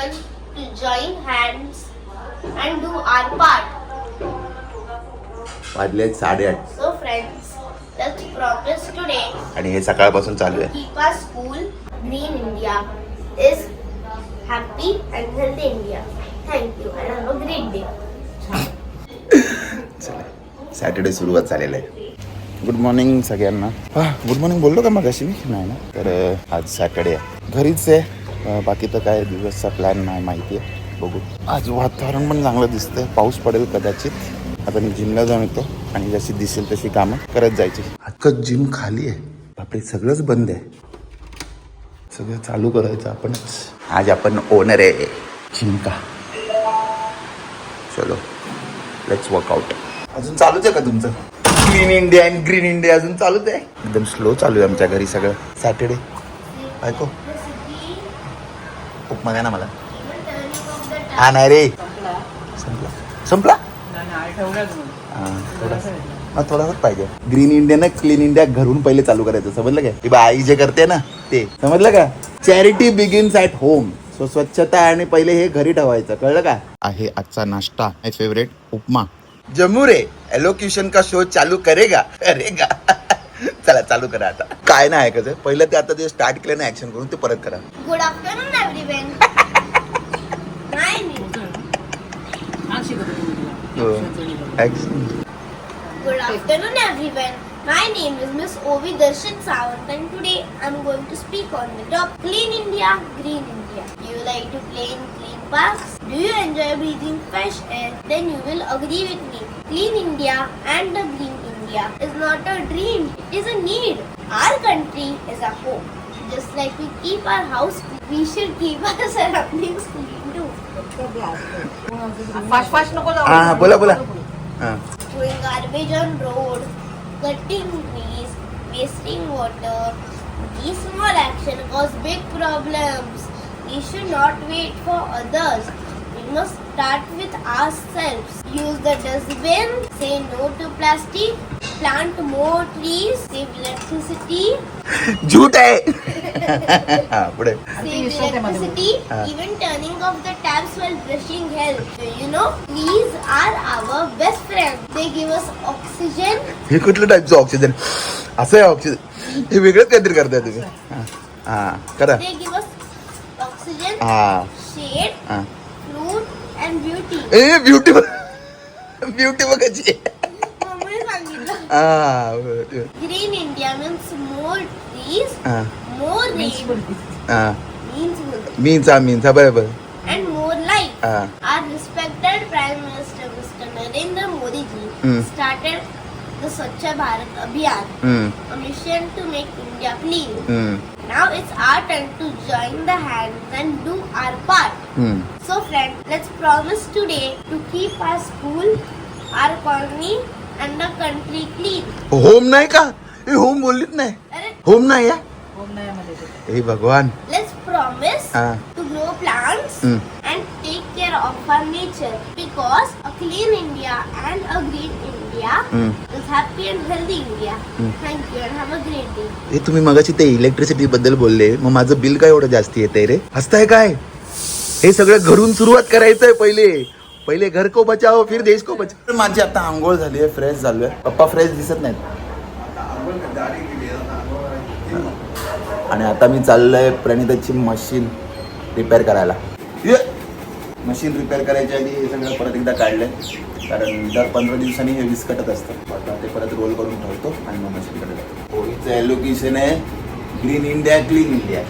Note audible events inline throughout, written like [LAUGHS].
turn to join hands and do our part. वाजले साडेआठ So, friends, let's promise today आणि हे सकाळपासून चालू आहे keep our school green India is happy and healthy India. Thank you and have a great day. Saturday सुरुवात झालेलं आहे गुड मॉर्निंग सगळ्यांना गुड मॉर्निंग बोललो का मग अशी मी नाही ना तर अह, आज सॅटर्डे आहे घरीच आहे बाकी तर काय दिवसचा प्लॅन नाही माहिती आहे. बघू. आज वातावरण पण चांगलं दिसतंय. पाऊस पडेल कदाचित. आता मी जिमला जाऊन येतो आणि जशी दिसेल तशी कामं करत जायची. अख्खं जिम खाली आहे. बापरे सगळंच बंद आहे. सगळं चालू करायचं आपणच. आज आपण ओनर आहे. जिम का? चलो. लेट्स वर्कआउट अजून चालूच आहे का तुमचं? Clean India and green India अजून चालूच आहे? एकदम स्लो चालू आहे आमच्या घरी सगळं. सॅटर्डे ऐको? उपमा द्या ना मला. हा नाही रे. संपला. संपला? हा, थोडासाच पाहिजे. ग्रीन इंडिया ना क्लीन इंडिया घरून पहिले चालू करायचं. समजलं काय? बा आई जे करते ना ते. समजलं का? Charity begins at home so स्वच्छता आणि पहिले हे घरी ठेवायचं. कळलं का? आहे आजचा नाश्ता. माय फेवरेट उपमा. जम्मू रे एलोक्युशन का शो चालू करेगा? करेगा. [LAUGHS] चला चालू करा आता. काय नाही ऐकायचं. पहिलं ते आता ते स्टार्ट केलं ना ऍक्शन करून ते परत करा. Good afternoon Good afternoon, everyone. My name is Miss Ovi Darshit Sawant, and today I'm going to speak on the topic Clean India, Green India. Do you like to play in clean parks? Do you enjoy breathing fresh air? Then you will agree with me. Clean India and the Green India is not a dream, it is a need. Our country is a home, Just like we keep our house clean, we should keep our [LAUGHS] surroundings clean. Fast fast नको जाऊ हा बोला बोला हा garbage on road, cutting trees, wasting water. These small action cause big problems. We should not wait for others. We must start with ourselves. Use the dustbin. Say no to plastic. Plant more trees. Save electricity. झूट आहे [LAUGHS] हा पुढे Save विसरते मध्ये electricity. Ah. Even turning off the taps while brushing helps. You know, trees are our best friends. They give us oxygen. हे कुठलं टाईपचं oxygen असं आहे ऑक्सिजन हे वेगळंच काहीतरी करताय तुम्ही हा. हा करा They give us oxygen, हा shade, हा fruit, and beauty. A beauty beauty बघायची मम्मीने सांगितलं. हा beauty. Green India means more trees, हा more rain, हा means good, मीन्स हा मीन्स हा बरोबर and more light. हा Our respected Prime Minister Mr. Narendra Modi ji Hmm. started the Swachh Bharat Abhiyan, हम्म, a mission to make India clean. हम्म, Now it's our turn to join the hands and do our part. हम्म. So friends, let's promise today to keep our school, our colony and the country clean. Home नाही का हे home बोललीच नाही अरे, home नाही या होम नाही मध्ये ते. हे भगवान Let's promise हा to grow plants Hmm. and take care of our nature because a clean India and a green India. Hmm. is happy and healthy India. Hmm. Thank you and have a great day. हे तुम्ही मगाशी ते electricity बद्दल बोलले. मग माझं bill काय एवढं जास्त येतंय रे? हसताय काय? हे सगळं घरून सुरुवात करायचंय पहिले. पहिले घर को बचाओ फिर देश को बचाओ. माझी आता आंघोळ झाली आहे फ्रेश झालोय पप्पा फ्रेश दिसत नाहीत. आणि आता मी चाललोय प्रणिताची मशीन रिपेअर करायला. मशीन रिपेअर करायच्या आधी हे सगळं परत एकदा काढलंय. कारण दर पंधरा दिवसांनी हे विस्कटत असतं. आता ते परत रोल करून ठेवतो आणि मग मशीनकडे जातो. होळीचं एलोकेशन आहे? ग्रीन इंडिया क्लीन इंडिया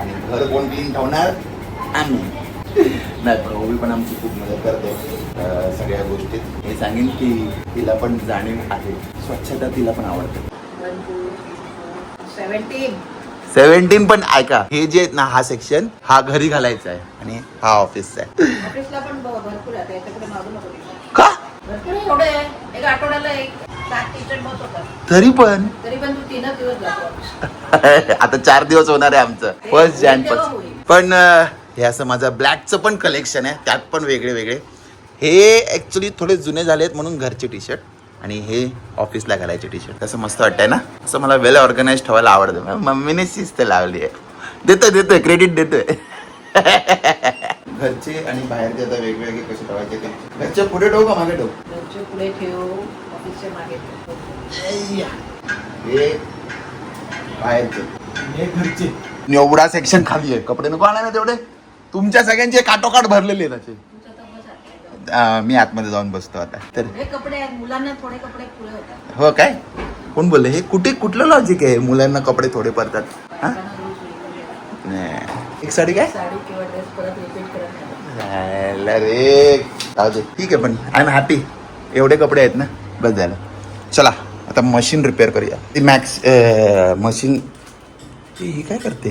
आणि घर कोण क्लीन ठेवणार? आम्ही. नाही पण होळी पण आमची खूप मदत करते सगळ्या गोष्टीत मी सांगेन की तिला पण जाणीव आहे. स्वच्छता तिला पण आवडते. सेव्हन्टीन पण ऐका हे जे आहेत ना हा सेक्शन हा घरी घालायचा आहे आणि हा ऑफिसचा आहे. ऑफिसला पण ब- भरपूर आहे मागू नको. का? भरपूर आहे, एवढे आहे. एक आठवड्याला एक सात टी शर्ट बस होतात. तरी पण. तरी पण तू तीनच दिवस जातो. ऑफिस [LAUGHS] आता चार दिवस होणार आहे आमचं. First Jan. पण अं, हे असं माझं ब्लॅकचं पण कलेक्शन आहे त्यात पण वेगळे वेगळे. हे ॲक्च्युली थोडे जुने झाले आहेत म्हणून घरचे टी शर्ट आणि हे ऑफिसला घालायचे टी शर्ट असं मस्त वाटतंय ना? असं मला वेल ऑर्गनाइज ठेवायला आवडतं. मम्मीने शिस्त लावली आहे. देतोय देतोय क्रेडिट देतोय. घरचे आणि बाहेरचे आता वेगवेगळे कसे ठेवायचे ते. घरच्या पुढे ठेवू का मागे ठेवू? घरचे पुढे ठेव ऑफिसच्या मागे ठेव. हे बाहेरचे. हे घरचे. एवढा सेक्शन खाली आहे. कपडे नको आणा ना तेवढे. तुमच्या सगळ्यांचे काटोकाट भरलेले आहेत असे तुमचा तर बस आहे. अं, मी आतमध्ये जाऊन बसतो आता. तर हे कपडे आहेत मुलांना थोडे कपडे पुढे होतात. हो काय? कोण बोलले? हे कुठे कुठलं लॉजिक आहे? मुलांना कपडे थोडे पडतात. हा. एक साडी काय? साडी किंवा ड्रेस परत रिपीट करत नाही. झालं रे. जाऊ दे. ठीक आहे पण आय एम हॅपी एवढे कपडे आहेत ना? बस झालं. चला आता मशीन रिपेअर करूया. ती मॅक्स मशीन ही काय करते?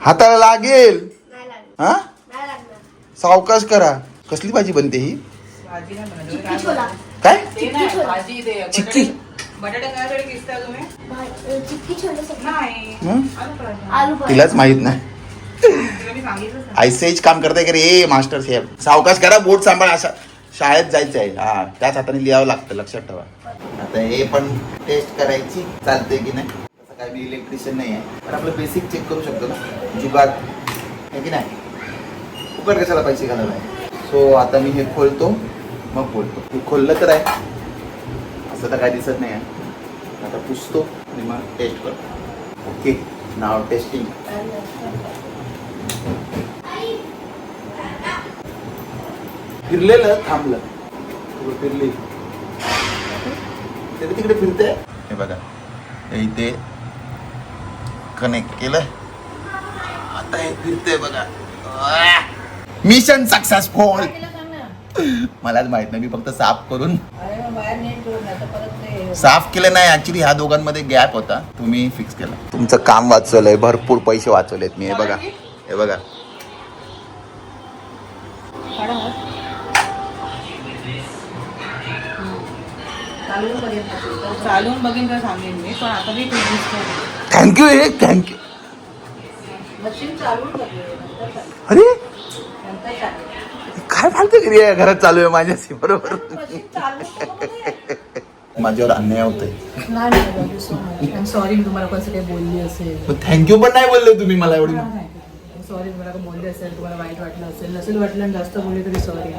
हाताला लागेल. हा? नाही लागणार. सावकाश करा. कसली भाजी बनते ही? काय? चिक्की? तिलाच माहीत नाही. ऐसेच काम करताय की रे? मास्टर साहेब. सावकाश करा बोट सांभाळ. अशा शाळेत जायचं आहे. हा त्याच हाताने लिहावं लागतं. लक्षात ठेवा. आता हे पण टेस्ट करायची. चालते की नाही? तसं काय मी इलेक्ट्रिशियन नाही आहे. पण आपलं बेसिक चेक करू शकतो ना. जुगाड. आहे की नाही? फुकट कशाला पैसे घालायला सो आता मी हे खोलतो मग बोलतो हे खोललं तर आहे. असं तर काय दिसत नाही आहे. आता पुसतो आणि मग टेस्ट करतो. ओके नाव टेस्टिंग फिरलेलं थांबलं. थोडं फिरले. तरी तिकडे फिरते हे बघा इथे कनेक्ट केलं. आता हे फिरते बघा. Mission successful. मलाच माहीत नाही मी फक्त साफ करून साफ केलं नाही ऍक्च्युली ह्या दोघांमध्ये गॅप होता तुम्ही फिक्स केला तुमचं काम वाचवलंय भरपूर पैसे वाचवलेत मी हे बघा हे बघा काढा हात. चालवून बघेन ना. चालवून बघेन तर सांगेन मी पण आता मी थँक्यू थँक्यू. अरे. काय फालतू आहे? घरात चालू आहे माझ्याशी बरोबर. माझ्यावर अन्याय होतोय. सॉरी मी तुम्हाला कसं काही बोलली असेल. थँक्यू पण नाही बोलले तुम्ही मला एवढी. सॉरी तुम्हाला काही बोलले असेल तुम्हाला वाईट वाटलं असेल नसेल वाटलं जास्त बोलले तरी सॉरी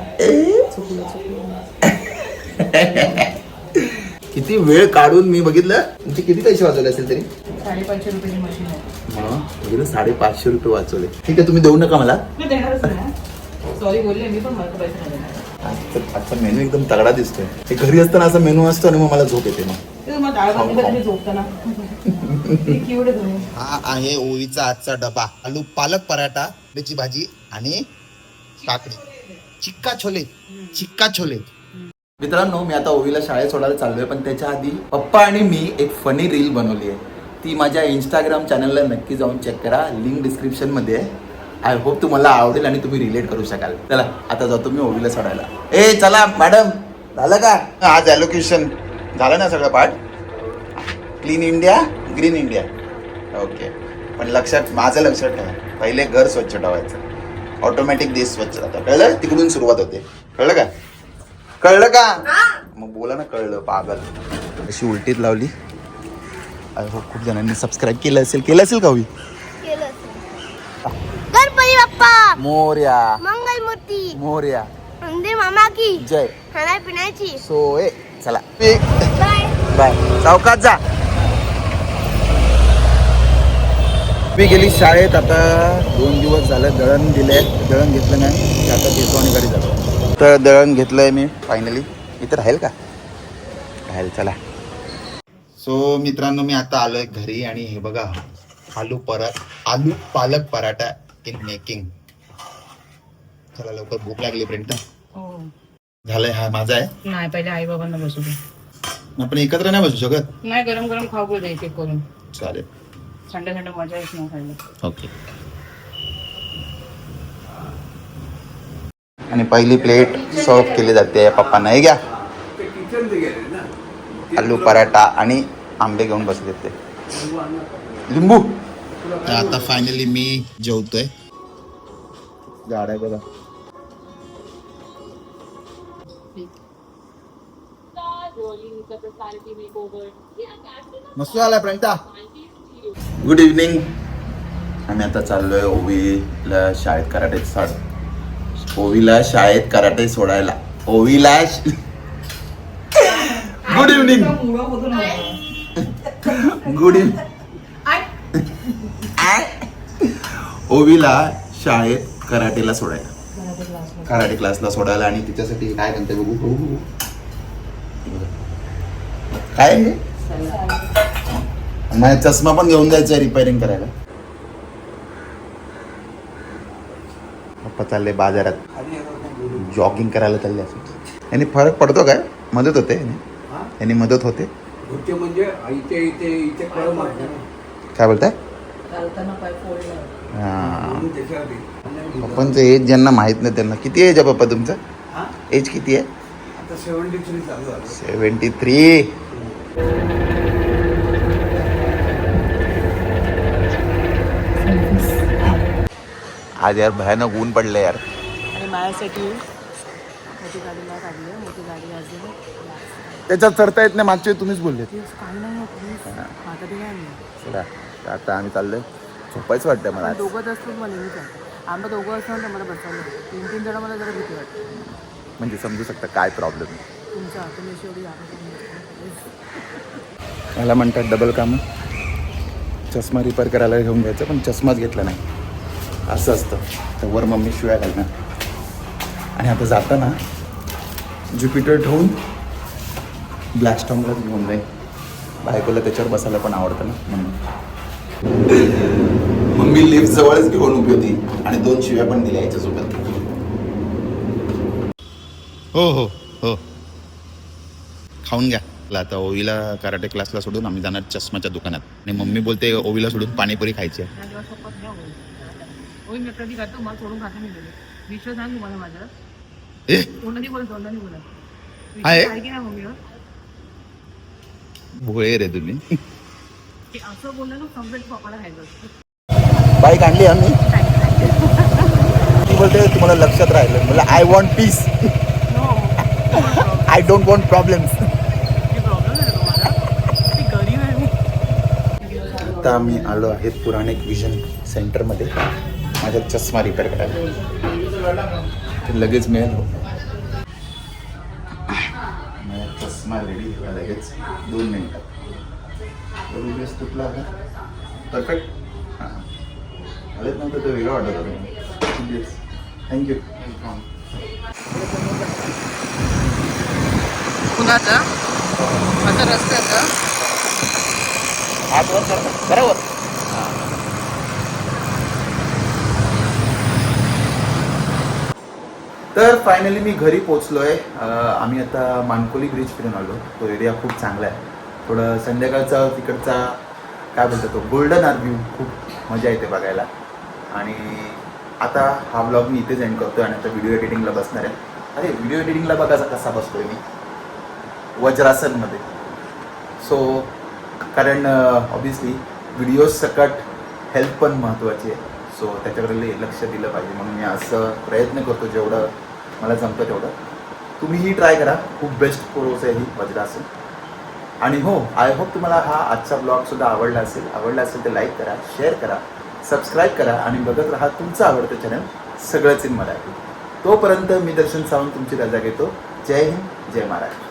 किती वेळ काढून मी बघितलं? तुमचे किती पैसे वाचवले असेल तरी? साडेपाचशे रुपयाची मशीन आहे. बघितलं साडेपाचशे रुपये वाचवले. ठीक आहे तुम्ही देऊ नका मला. मी देणारच नाही सॉरी बोलले मी पण मला पैसे नाही देणार आजचा मेनू एकदम तगडा दिसतोय. ते घरी असताना असा मेनू असतो आणि मग मला झोप येते मग. ते मग डाळ भाजी कधी झोपताना? केवढे तुम्ही हा आहे ओवीचा आजचा डबा. आलू पालक पराठा त्याची भाजी आणि काकडी. चिक्का छोले. चिक्का छोले. मित्रांनो मी आता ओवीला शाळेत सोडायला चाललोय पण त्याच्या आधी पप्पा आणि मी एक फनी रील बनवली आहे. ती माझ्या इंस्टाग्राम चॅनलला नक्की जाऊन चेक करा. लिंक डिस्क्रिप्शनमध्ये आहे. आय होप तुम्हाला आवडेल आणि तुम्ही रिलेट करू शकाल. चला आता जातो मी ओवीला सोडायला. ए चला मॅडम झालं का? आज ॲलोकेशन झालं ना सगळं पाठ clean India green India okay पण लक्षात माझं लक्षात ठेवा. पहिले घर स्वच्छ ठेवायचं. ऑटोमॅटिक देश स्वच्छ राहतं. कळलं? तिकडून सुरुवात होते. कळलं का? कळलं का? मग बोला ना कळलं पागल. अशी उलटीत लावली? खूप जणांनी सबस्क्राईब केलं असेल. केलं असेल का. बाप्पा मोर्या मंगल मूर्ती मोर्या मामा की जय खाण्या पिण्याची सोय चला बाय बाय सावकाश जा मी गेली शाळेत आता दोन दिवस झालं दळण दिले दळण घेतलं नाही. आता देतो आणि घरी जातो. तर दळण घेतलंय मी फायनली इथं राहील का? राहील चला. सो मित्रांनो मी आता आलोय घरी आणि हे बघा आलू परत आलू पालक पराठा इन मेकिंग चला लवकर भूक लागली प्रिंट. झालंय हा माझा आहे. नाही पहिले आई बाबांना बसू दे. आपण एकत्र नाही बसू शकत? नाही गरम गरम खाऊ दे एक एक करून. चालेल. थंड थंड मजा येत नाही खायला. ओके. आणि पहिली प्लेट सर्व केली जाते पप्पा नाही घ्या. आलू पराठा आणि आंबे घेऊन बसले ते. लिंबू. तर आता फायनली मी जेवतोय. झाड आहे बघा. मस्त आलाय प्रणता गुड इव्हनिंग आम्ही आता चाललोय ओवीला शाळेत कराटे साड ओवीला शाळेत कराटे सोडायला. ओवीला गुड इव्हनिंग. गुड इव्हनिंग ओवीला शाळेत कराटेला सोडायला कराटे क्लासला. सोडायला आणि तिच्यासाठी काय म्हणते बघू बघू बघू. काय आहे हे? माझा चष्मा पण घेऊन जायचा रिपेअरिंग करायला पप्पा चालले बाजारात जॉगिंग करायला चालले असेल यांनी फरक पडतो काय मदत होते यांनी? यांनी मदत होते म्हणजे इथे इथे इथे कळम आहे ना. काय बोलताय हा. पप्पांचं एज ज्यांना माहीत नाही त्यांना. किती एज आहे पप्पा तुमचं? हा? एज किती आहे? सेवन्टी थ्री आज यार भयानक ऊन पडलं यार. आणि माझ्यासाठी मोठी गाडीला काढली आहे. मोठी गाडी अजून त्याच्यात चढता येत नाही मागच्या वेळी तुम्हीच बोलले काही नाही आता नाही आता आम्ही चाललोय. झोपायचं वाटतंय मला आज. दोघंच असतो मला नेहमीच वाटतं आम्ही दोघं असतो ना मला तीन तीन जण मला जरा भीती वाटते. म्हणजे समजू शकता काय प्रॉब्लेम तुमच्या आवड मला म्हणतात डबल काम. चष्मा रिपेअर करायला घेऊन घ्यायचं पण चष्माच घेतला नाही. असं असतं. तर वर मम्मी शिवाय घालणार. आणि आता जाताना ज्युपिटर ठेवून ब्लॅक स्टॉमलाच घेऊन जाईन बायकोला त्याच्यावर बसायला पण आवडतं ना म्हणून. मम्मी लिफ्ट जवळच घेऊन उभी होती आणि दोन शिव्या पण दिल्या याच्यासोबत. हो हो हो. खाऊन घ्या. आता ओवीला कराटे क्लासला सोडून आम्ही जाणार चष्माच्या दुकानात. आणि मम्मी बोलते ओवीला सोडून पाणीपुरी खायची मी मी भोळे रे तुम्ही. असं बोललं ना कंप्लीट पप्पाला खायचं असतं बाईक आणली आम्ही. ती बोलते तुम्हाला लक्षात राहिलं. मला I want peace I don't want problems आता आम्ही आलो आहे पुराणिक विजन सेंटरमध्ये माझा चष्मा रिपेअर करायला. लगेच मिळेल हो. माझा चष्मा रेडी लगेच. दोन मिनिटात तुटला परफेक्ट हां. आलेच नंतर ते वेगळं वाटत होतं थँक्यू कुणाचा? आता रस्त्याचा. हात वर बरोबर. तर फायनली मी घरी पोचलो आहे आम्ही आता मानकोली ब्रिज फिरून आलो. तो एरिया खूप चांगला आहे. थोडं संध्याकाळचा तिकडचा काय बोलतो तो गोल्डन आर व्ह्यू खूप मजा येते बघायला. आणि आता हा ब्लॉग मी इथेच एंड करतो आणि आता व्हिडिओ एडिटिंगला बसणार आहे. अरे व्हिडिओ एडिटिंगला बघा कसा बसतोय मी. वज्रासनमध्ये. सो कारण ऑब्विसली व्हिडिओज सकट हेल्थ पण महत्त्वाची आहे. सो त्याच्याकडे लक्ष दिलं पाहिजे. म्हणून मी असं प्रयत्न करतो जेवढं मला जमतं तेवढं. तुम्हीही ट्राय करा. खूप बेस्ट कोर्स आहे ही वज्रासन. आणि हो आय होप तुम्हाला हा आजचा ब्लॉगसुद्धा आवडला असेल. आवडला असेल तर लाईक करा शेअर करा. सबस्क्राईब करा आणि बघत राहा तुमचं आवडतं चॅनल सगळंच इन मराठी तोपर्यंत मी दर्शन सावंत तुमची रजा घेतो. जय हिंद जय महाराष्ट्र.